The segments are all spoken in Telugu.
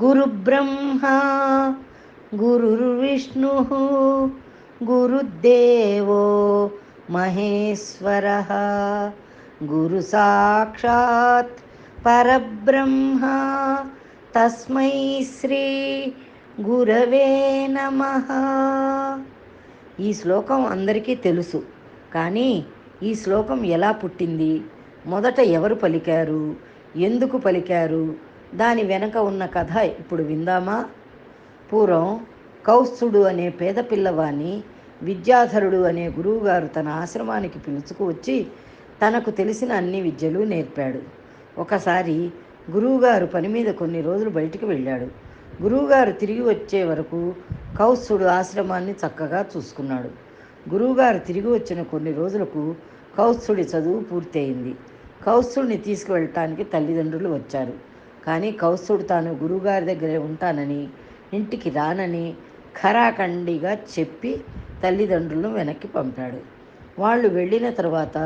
గురుబ్రహ్మా గురుర్విష్ణు గురుదేవో మహేశ్వర. గురు సాక్షాత్ పరబ్రహ్మ తస్మై శ్రీ గురవే నమ. ఈ శ్లోకం అందరికీ తెలుసు కానీ ఈ శ్లోకం ఎలా పుట్టింది? మొదట ఎవరు పలికారు? ఎందుకు పలికారు? దాని వెనక ఉన్న కథ ఇప్పుడు విందామా? పూర్వం కౌస్తుడు అనే పేద పిల్లవాణ్ణి విద్యాధరుడు అనే గురువుగారు తన ఆశ్రమానికి పిలుచుకు వచ్చి తనకు తెలిసిన అన్ని విద్యలు నేర్పాడు. ఒకసారి గురువుగారు పని మీద కొన్ని రోజులు బయటికి వెళ్ళాడు. గురువుగారు తిరిగి వచ్చే వరకు కౌస్తుడు ఆశ్రమాన్ని చక్కగా చూసుకున్నాడు. గురువుగారు తిరిగి వచ్చిన కొన్ని రోజులకు కౌస్తుడి చదువు పూర్తయింది. కౌస్తుడిని తీసుకువెళ్ళటానికి తల్లిదండ్రులు వచ్చారు. కానీ కౌసుడు తాను గురువుగారి దగ్గరే ఉంటానని ఇంటికి రానని ఖరాఖండిగా చెప్పి తల్లిదండ్రులను వెనక్కి పంపాడు. వాళ్ళు వెళ్ళిన తర్వాత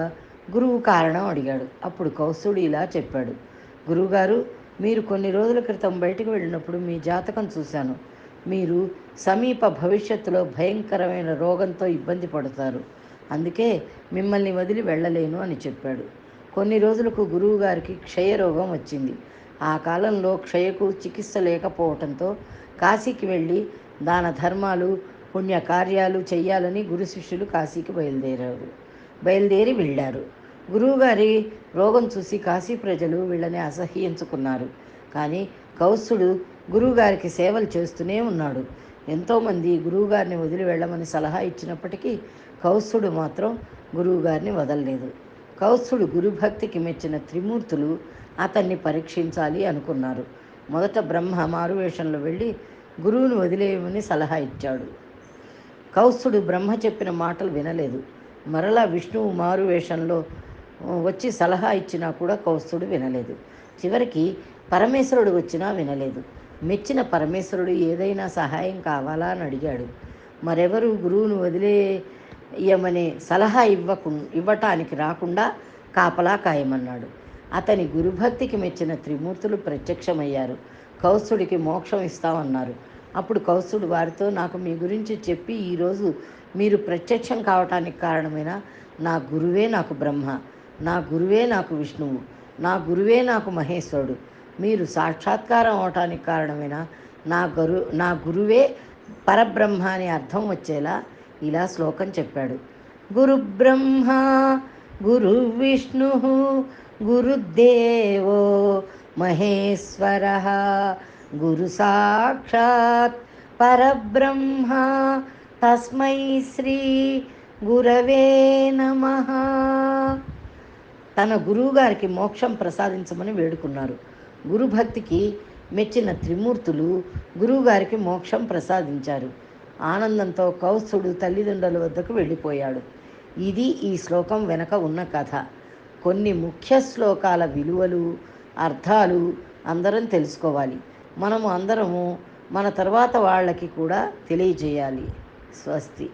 గురువు కారణం అడిగాడు. అప్పుడు కౌసుడు ఇలా చెప్పాడు. గురువుగారు మీరు కొన్ని రోజుల క్రితం బయటకు వెళ్ళినప్పుడు మీ జాతకం చూశాను. మీరు సమీప భవిష్యత్తులో భయంకరమైన రోగంతో ఇబ్బంది పడతారు. అందుకే మిమ్మల్ని వదిలి వెళ్ళలేను అని చెప్పాడు. కొన్ని రోజులకు గురువుగారికి క్షయరోగం వచ్చింది. ఆ కాలంలో క్షయకు చికిత్స లేకపోవటంతో కాశీకి వెళ్ళి దాన ధర్మాలు పుణ్య కార్యాలు చేయాలని గురు శిష్యులు కాశీకి బయలుదేరారు. బయలుదేరి వెళ్ళారు. గురువుగారి రోగం చూసి కాశీ ప్రజలు వీళ్ళని అసహ్యించుకున్నారు. కానీ కౌసుడు గురువుగారికి సేవలు చేస్తూనే ఉన్నాడు. ఎంతోమంది గురువుగారిని వదిలి వెళ్ళమని సలహా ఇచ్చినప్పటికీ కౌసుడు మాత్రం గురువుగారిని వదలలేదు. కౌసుడు గురుభక్తికి మెచ్చిన త్రిమూర్తులు అతన్ని పరీక్షించాలి అనుకున్నారు. మొదట బ్రహ్మ మారువేషంలో వెళ్ళి గురువును వదిలేయమని సలహా ఇచ్చాడు. కౌస్తుడు బ్రహ్మ చెప్పిన మాటలు వినలేదు. మరలా విష్ణువు మారువేషంలో వచ్చి సలహా ఇచ్చినా కూడా కౌస్తుడు వినలేదు. చివరికి పరమేశ్వరుడు వచ్చినా వినలేదు. మెచ్చిన పరమేశ్వరుడు ఏదైనా సహాయం కావాలా అని అడిగాడు. మరెవరు గురువును వదిలేయమని సలహా ఇవ్వకు ఇవ్వటానికి రాకుండా కాపలా కాయమన్నాడు. అతని గురుభక్తికి మెచ్చిన త్రిమూర్తులు ప్రత్యక్షమయ్యారు. కౌస్తుడికి మోక్షం ఇస్తామన్నారు. అప్పుడు కౌస్తుడు వారితో నాకు మీ గురించి చెప్పి ఈరోజు మీరు ప్రత్యక్షం కావటానికి కారణమైన నా గురువే నాకు బ్రహ్మ. నా గురువే నాకు విష్ణువు. నా గురువే నాకు మహేశ్వరుడు. మీరు సాక్షాత్కారం అవటానికి కారణమైన నా గురు నా గురువే పరబ్రహ్మ అని అర్థం వచ్చేలా ఇలా శ్లోకం చెప్పాడు. గురు బ్రహ్మ గురు విష్ణు గురుదేవో మహేశ్వర గురు సాక్షాత్ పరబ్రహ్మ తస్మై శ్రీ గురవే నమ తన గురువుగారికి మోక్షం ప్రసాదించమని వేడుకున్నారు. గురుభక్తికి మెచ్చిన త్రిమూర్తులు గురువుగారికి మోక్షం ప్రసాదించారు. ఆనందంతో కౌస్తుడు తల్లిదండ్రుల వద్దకు వెళ్ళిపోయాడు. ఇది ఈ శ్లోకం వెనక ఉన్న కథ. కొన్ని ముఖ్య శ్లోకాల విలువలు అర్థాలు అందరం తెలుసుకోవాలి. మనము అందరము మన తర్వాత వాళ్ళకి కూడా తెలియజేయాలి. స్వస్తి.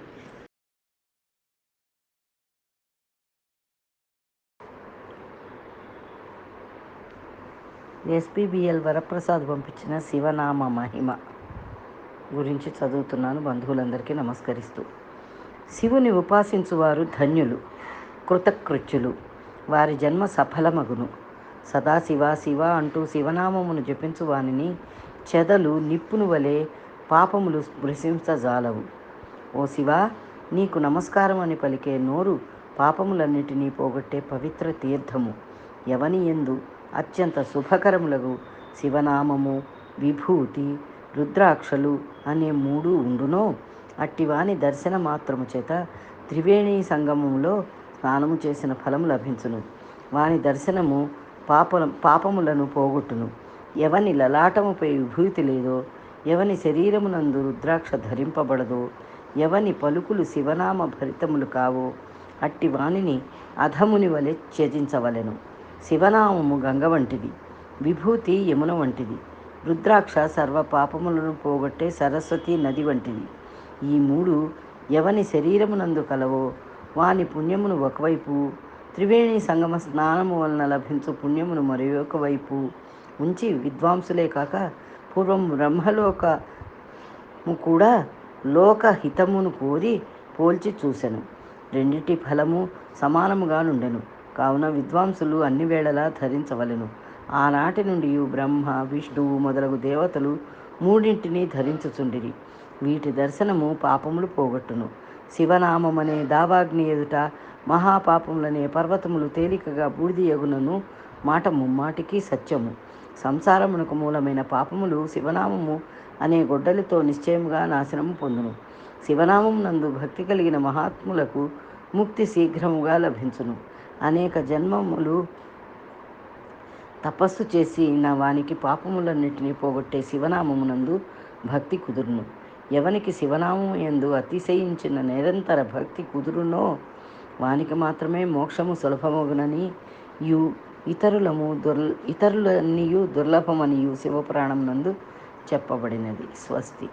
ఎస్పీబిఎల్ వరప్రసాద్ పంపించిన శివనామ మహిమ గురించి చదువుతున్నాను. బంధువులందరికీ నమస్కరిస్తూ. శివుని ఉపాసించువారు ధన్యులు కృతకృత్యులు. వారి జన్మ సఫలమగును. సదా శివ శివ అంటూ శివనామమును జపించు వానిని చెదలు నిప్పును వలె పాపములు స్పృశించజాలవు ఓ శివ నీకు నమస్కారం అని పలికే నోరు పాపములన్నిటినీ పోగొట్టే పవిత్ర తీర్థము ఎవని ఎందు అత్యంత శుభకరములకు శివనామము విభూతి రుద్రాక్షలు అనే మూడు ఉండునో అట్టివాని దర్శన మాత్రము చేత త్రివేణి సంగమములో స్నానము చేసిన ఫలము లభించును. వాని దర్శనము పాప పాపములను పోగొట్టును. ఎవని లలాటముపై విభూతి లేదో ఎవని శరీరమునందు రుద్రాక్ష ధరింపబడదో ఎవని పలుకులు శివనామ భరితములు కావో అట్టి వానిని అధముని వలె త్యజించవలెను. శివనామము గంగ వంటిది విభూతి యమున వంటిది రుద్రాక్ష సర్వ పాపములను పోగొట్టే సరస్వతి నది వంటిది. ఈ మూడు ఎవని శరీరమునందు కలవో వాని పుణ్యమును ఒకవైపు త్రివేణి సంగమ స్నానము వలన లభించు పుణ్యమును మరొక వైపు ఉంచి విద్వాంసులే కాక పూర్వం బ్రహ్మలోకము కూడా లోక హితమును కోరి పోల్చి చూసెను. రెండిటి ఫలము సమానముగా నుండెను కావున విద్వాంసులు అన్ని వేళలా ధరించవలెను. ఆనాటి నుండి బ్రహ్మ విష్ణువు మొదలగు దేవతలు మూడింటిని ధరించుచుండిరి. వీటి దర్శనము పాపములు పోగొట్టును. శివనామమనే దావాగ్ని ఎదుట మహాపాపములనే పర్వతములు తేలికగా బూడిదియగునను మాట ముమ్మాటికి సత్యము. సంసారమునకు మూలమైన పాపములు శివనామము అనే గొడ్డలితో నిశ్చయముగా నాశనము పొందును. శివనామం నందు భక్తి కలిగిన మహాత్ములకు ముక్తి శీఘ్రముగా లభించును. అనేక జన్మములు తపస్సు చేసి నా వానికి పాపములన్నిటినీ పోగొట్టే శివనామమునందు భక్తి కుదురును. ఎవనికి శివనామం ఎందు అతిశయించిన నిరంతర భక్తి కుదురునో వానికి మాత్రమే మోక్షము సులభమగునని యు ఇతరులము దుర్ ఇతరులనియు దుర్లభమనియు శివపురాణం నందు చెప్పబడినది. స్వస్తి.